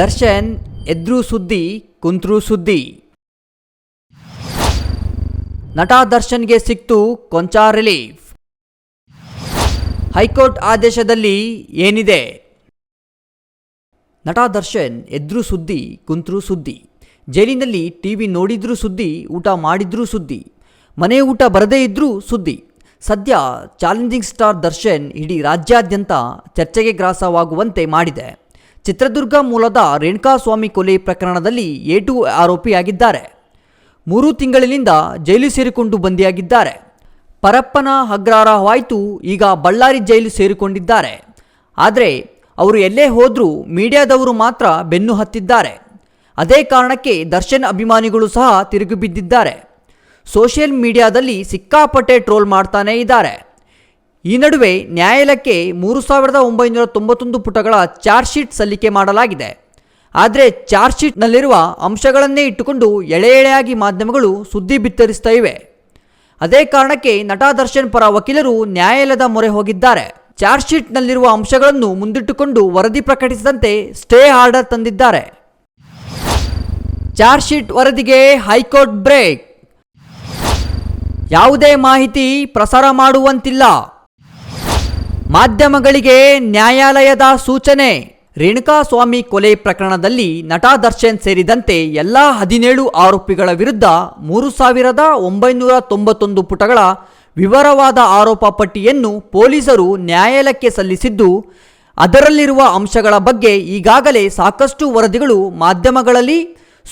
ದರ್ಶನ್, ಎದ್ರು ಸುದ್ದಿ ಕುಂತ್ರು ಸುದ್ದಿ. ನಟ ದರ್ಶನ್ಗೆ ಸಿಕ್ತು ಕೊಂಚ ರಿಲೀಫ್. ಹೈಕೋರ್ಟ್ ಆದೇಶದಲ್ಲಿ ಏನಿದೆ? ನಟ ದರ್ಶನ್, ಎದ್ರು ಸುದ್ದಿ ಕುಂತ್ರು ಸುದ್ದಿ. ಜೈಲಿನಲ್ಲಿ ಟಿವಿ ನೋಡಿದ್ರೂ ಸುದ್ದಿ, ಊಟ ಮಾಡಿದ್ರೂ ಸುದ್ದಿ. ಮನೆ ಊಟ ಬರದೇ ಇದ್ರೂ ಸುದ್ದಿ. ಸದ್ಯ ಚಾಲೆಂಜಿಂಗ್ ಸ್ಟಾರ್ ದರ್ಶನ್ ಇಡೀ ರಾಜ್ಯಾದ್ಯಂತ ಚರ್ಚೆಗೆ ಗ್ರಾಸವಾಗುವಂತೆ ಮಾಡಿದೆ. ಚಿತ್ರದುರ್ಗ ಮೂಲದ ರೇಣುಕಾಸ್ವಾಮಿ ಕೊಲೆ ಪ್ರಕರಣದಲ್ಲಿ ಎ ಟು ಆರೋಪಿಯಾಗಿದ್ದಾರೆ. ಮೂರು ತಿಂಗಳಿನಿಂದ ಜೈಲು ಸೇರಿಕೊಂಡು ಬಂದಿಯಾಗಿದ್ದಾರೆ. ಪರಪ್ಪನ ಅಗ್ರಹಾರವಾಯಿತು, ಈಗ ಬಳ್ಳಾರಿ ಜೈಲು ಸೇರಿಕೊಂಡಿದ್ದಾರೆ. ಆದರೆ, ಅವರು ಎಲ್ಲೇ ಹೋದರೂ ಮೀಡಿಯಾದವರು ಮಾತ್ರ ಬೆನ್ನು ಹತ್ತಿದ್ದಾರೆ. ಅದೇ ಕಾರಣಕ್ಕೆ ದರ್ಶನ್ ಅಭಿಮಾನಿಗಳು ಸಹ ತಿರುಗಿ ಬಿದ್ದಿದ್ದಾರೆ. ಸೋಷಿಯಲ್ ಮೀಡಿಯಾದಲ್ಲಿ ಸಿಕ್ಕಾಪಟ್ಟೆ ಟ್ರೋಲ್ ಮಾಡ್ತಾನೇ ಇದ್ದಾರೆ. ಈ ನಡುವೆ ನ್ಯಾಯಾಲಯಕ್ಕೆ ಮೂರು ಸಾವಿರದ ಒಂಬೈನೂರ ತೊಂಬತ್ತೊಂದು ಪುಟಗಳ ಚಾರ್ಜ್ ಶೀಟ್ ಸಲ್ಲಿಕೆ ಮಾಡಲಾಗಿದೆ. ಆದರೆ ಚಾರ್ಜ್ ಶೀಟ್ನಲ್ಲಿರುವ ಅಂಶಗಳನ್ನೇ ಇಟ್ಟುಕೊಂಡು ಎಳೆ ಎಳೆಯಾಗಿ ಮಾಧ್ಯಮಗಳು ಸುದ್ದಿ ಬಿತ್ತರಿಸ್ತಾ ಇವೆ. ಅದೇ ಕಾರಣಕ್ಕೆ ನಟ ದರ್ಶನ್ ಪರ ವಕೀಲರು ನ್ಯಾಯಾಲಯದ ಮೊರೆ ಹೋಗಿದ್ದಾರೆ. ಚಾರ್ಜ್ ಶೀಟ್ನಲ್ಲಿರುವ ಅಂಶಗಳನ್ನು ಮುಂದಿಟ್ಟುಕೊಂಡು ವರದಿ ಪ್ರಕಟಿಸಿದಂತೆ ಸ್ಟೇ ಆರ್ಡರ್ ತಂದಿದ್ದಾರೆ. ಚಾರ್ಜ್ ಶೀಟ್ ವರದಿಗೆ ಹೈಕೋರ್ಟ್ ಬ್ರೇಕ್. ಯಾವುದೇ ಮಾಹಿತಿ ಪ್ರಸಾರ ಮಾಡುವಂತಿಲ್ಲ. ಮಾಧ್ಯಮಗಳಿಗೆ ನ್ಯಾಯಾಲಯದ ಸೂಚನೆ. ರೇಣುಕಾಸ್ವಾಮಿ ಕೊಲೆ ಪ್ರಕರಣದಲ್ಲಿ ನಟ ದರ್ಶನ್ ಸೇರಿದಂತೆ ಎಲ್ಲ ಹದಿನೇಳು ಆರೋಪಿಗಳ ವಿರುದ್ಧ ಮೂರು ಸಾವಿರದ ಒಂಬೈನೂರ ತೊಂಬತ್ತೊಂದು ಪುಟಗಳ ವಿವರವಾದ ಆರೋಪ ಪಟ್ಟಿಯನ್ನು ಪೊಲೀಸರು ನ್ಯಾಯಾಲಯಕ್ಕೆ ಸಲ್ಲಿಸಿದ್ದು, ಅದರಲ್ಲಿರುವ ಅಂಶಗಳ ಬಗ್ಗೆ ಈಗಾಗಲೇ ಸಾಕಷ್ಟು ವರದಿಗಳು ಮಾಧ್ಯಮಗಳಲ್ಲಿ,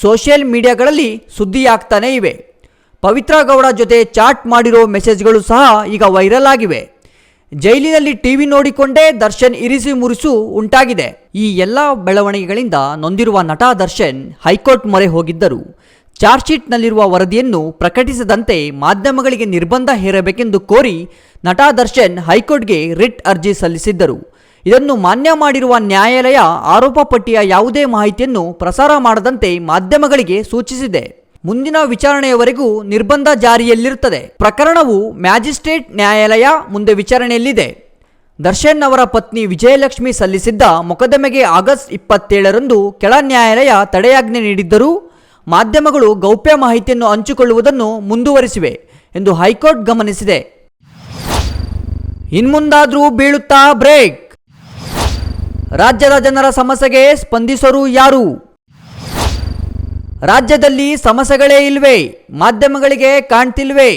ಸೋಷಿಯಲ್ ಮೀಡಿಯಾಗಳಲ್ಲಿ ಸುದ್ದಿಯಾಗ್ತಾನೇ ಇವೆ. ಪವಿತ್ರ ಗೌಡ ಜೊತೆ ಚಾಟ್ ಮಾಡಿರೋ ಮೆಸೇಜ್ಗಳು ಸಹ ಈಗ ವೈರಲ್ ಆಗಿವೆ. ಜೈಲಿನಲ್ಲಿ ಟಿವಿ ನೋಡಿಕೊಂಡೇ ದರ್ಶನ್ ಇರಿಸಿ ಮುರಿಸು ಉಂಟಾಗಿದೆ. ಈ ಎಲ್ಲ ಬೆಳವಣಿಗೆಗಳಿಂದ ನೊಂದಿರುವ ನಟ ದರ್ಶನ್ ಹೈಕೋರ್ಟ್ ಮೊರೆ ಹೋಗಿದ್ದರು. ಚಾರ್ಜ್ ಶೀಟ್ನಲ್ಲಿರುವ ವರದಿಯನ್ನು ಪ್ರಕಟಿಸದಂತೆ ಮಾಧ್ಯಮಗಳಿಗೆ ನಿರ್ಬಂಧ ಹೇರಬೇಕೆಂದು ಕೋರಿ ನಟ ದರ್ಶನ್ ಹೈಕೋರ್ಟ್ಗೆ ರಿಟ್ ಅರ್ಜಿ ಸಲ್ಲಿಸಿದ್ದರು. ಇದನ್ನು ಮಾನ್ಯ ಮಾಡಿರುವ ನ್ಯಾಯಾಲಯ ಆರೋಪ ಪಟ್ಟಿಯ ಯಾವುದೇ ಮಾಹಿತಿಯನ್ನು ಪ್ರಸಾರ ಮಾಡದಂತೆ ಮಾಧ್ಯಮಗಳಿಗೆ ಸೂಚಿಸಿದೆ. ಮುಂದಿನ ವಿಚಾರಣೆಯವರೆಗೂ ನಿರ್ಬಂಧ ಜಾರಿಯಲ್ಲಿರುತ್ತದೆ. ಪ್ರಕರಣವು ಮ್ಯಾಜಿಸ್ಟ್ರೇಟ್ ನ್ಯಾಯಾಲಯ ಮುಂದೆ ವಿಚಾರಣೆಯಲ್ಲಿದೆ. ದರ್ಶನ್ ಅವರ ಪತ್ನಿ ವಿಜಯಲಕ್ಷ್ಮಿ ಸಲ್ಲಿಸಿದ್ದ ಮೊಕದ್ದಮೆಗೆ ಆಗಸ್ಟ್ ಇಪ್ಪತ್ತೇಳರಂದು ಕೆಳ ನ್ಯಾಯಾಲಯ ತಡೆಯಾಜ್ಞೆ ನೀಡಿದ್ದರೂ ಮಾಧ್ಯಮಗಳು ಗೌಪ್ಯ ಮಾಹಿತಿಯನ್ನು ಹಂಚಿಕೊಳ್ಳುವುದನ್ನು ಮುಂದುವರಿಸಿವೆ ಎಂದು ಹೈಕೋರ್ಟ್ ಗಮನಿಸಿದೆ. ಇನ್ಮುಂದಾದರೂ ಬೀಳುತ್ತಾ ಬ್ರೇಕ್? ರಾಜ್ಯದ ಜನರ ಸಮಸ್ಯೆಗೆ ಸ್ಪಂದಿಸರು ಯಾರು? ರಾಜ್ಯದಲ್ಲಿ ಸಮಸ್ಯೆಗಳೇ ಇಲ್ವೇ, ಮಾಧ್ಯಮಗಳಿಗೆ ಕಾಣ್ತಿಲ್ವೇ?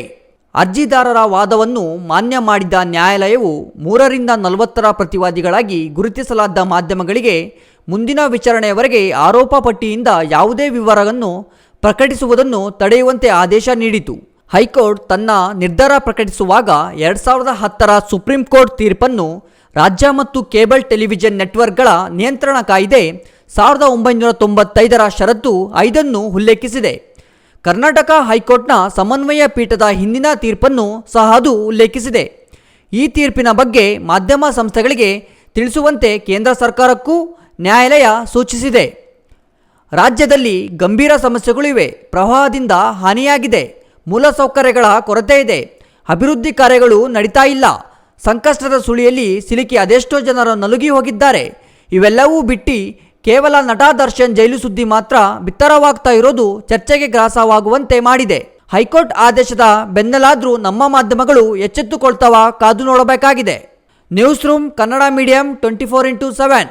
ಅರ್ಜಿದಾರರ ವಾದವನ್ನು ಮಾನ್ಯ ಮಾಡಿದ ನ್ಯಾಯಾಲಯವು ಮೂರರಿಂದ ನಲವತ್ತರ ಪ್ರತಿವಾದಿಗಳಾಗಿ ಗುರುತಿಸಲಾದ ಮಾಧ್ಯಮಗಳಿಗೆ ಮುಂದಿನ ವಿಚಾರಣೆಯವರೆಗೆ ಆರೋಪ ಪಟ್ಟಿಯಿಂದ ಯಾವುದೇ ವಿವರವನ್ನು ಪ್ರಕಟಿಸುವುದನ್ನು ತಡೆಯುವಂತೆ ಆದೇಶ ನೀಡಿತು. ಹೈಕೋರ್ಟ್ ತನ್ನ ನಿರ್ಧಾರ ಪ್ರಕಟಿಸುವಾಗ ಎರಡು ಸಾವಿರದ ಹತ್ತರ ಸುಪ್ರೀಂ ಕೋರ್ಟ್ ತೀರ್ಪನ್ನು ರಾಜ್ಯ ಮತ್ತು ಕೇಬಲ್ ಟೆಲಿವಿಷನ್ ನೆಟ್ವರ್ಕ್ಗಳ ನಿಯಂತ್ರಣ ಕಾಯ್ದೆ ಸಾವಿರದ ಒಂಬೈನೂರ ತೊಂಬತ್ತೈದರ ಷರತ್ತು ಐದನ್ನು ಉಲ್ಲೇಖಿಸಿದೆ. ಕರ್ನಾಟಕ ಹೈಕೋರ್ಟ್ನ ಸಮನ್ವಯ ಪೀಠದ ಹಿಂದಿನ ತೀರ್ಪನ್ನು ಸಹ ಅದು ಉಲ್ಲೇಖಿಸಿದೆ. ಈ ತೀರ್ಪಿನ ಬಗ್ಗೆ ಮಾಧ್ಯಮ ಸಂಸ್ಥೆಗಳಿಗೆ ತಿಳಿಸುವಂತೆ ಕೇಂದ್ರ ಸರ್ಕಾರಕ್ಕೂ ನ್ಯಾಯಾಲಯ ಸೂಚಿಸಿದೆ. ರಾಜ್ಯದಲ್ಲಿ ಗಂಭೀರ ಸಮಸ್ಯೆಗಳಿವೆ ಪ್ರವಾಹದಿಂದ ಹಾನಿಯಾಗಿದೆ. ಮೂಲಸೌಕರ್ಯಗಳ ಕೊರತೆ ಇದೆ. ಅಭಿವೃದ್ಧಿ ಕಾರ್ಯಗಳು ನಡೀತಾ ಇಲ್ಲ. ಸಂಕಷ್ಟದ ಸುಳಿಯಲ್ಲಿ ಸಿಲುಕಿ ಅದೆಷ್ಟೋ ಜನರು ನಲುಗಿ ಹೋಗಿದ್ದಾರೆ. ಇವೆಲ್ಲವೂ ಬಿಟ್ಟು ಕೇವಲ ನಟ ದರ್ಶನ್ ಜೈಲು ಸುದ್ದಿ ಮಾತ್ರ ಬಿತ್ತರವಾಗ್ತಾ ಇರೋದು ಚರ್ಚೆಗೆ ಗ್ರಾಸವಾಗುವಂತೆ ಮಾಡಿದೆ. ಹೈಕೋರ್ಟ್ ಆದೇಶದ ಬೆನ್ನಲಾದ್ರೂ ನಮ್ಮ ಮಾಧ್ಯಮಗಳು ಎಚ್ಚೆತ್ತುಕೊಳ್ತಾವ ಕಾದು ನೋಡಬೇಕಾಗಿದೆ. News room Kannada medium twenty four into seven.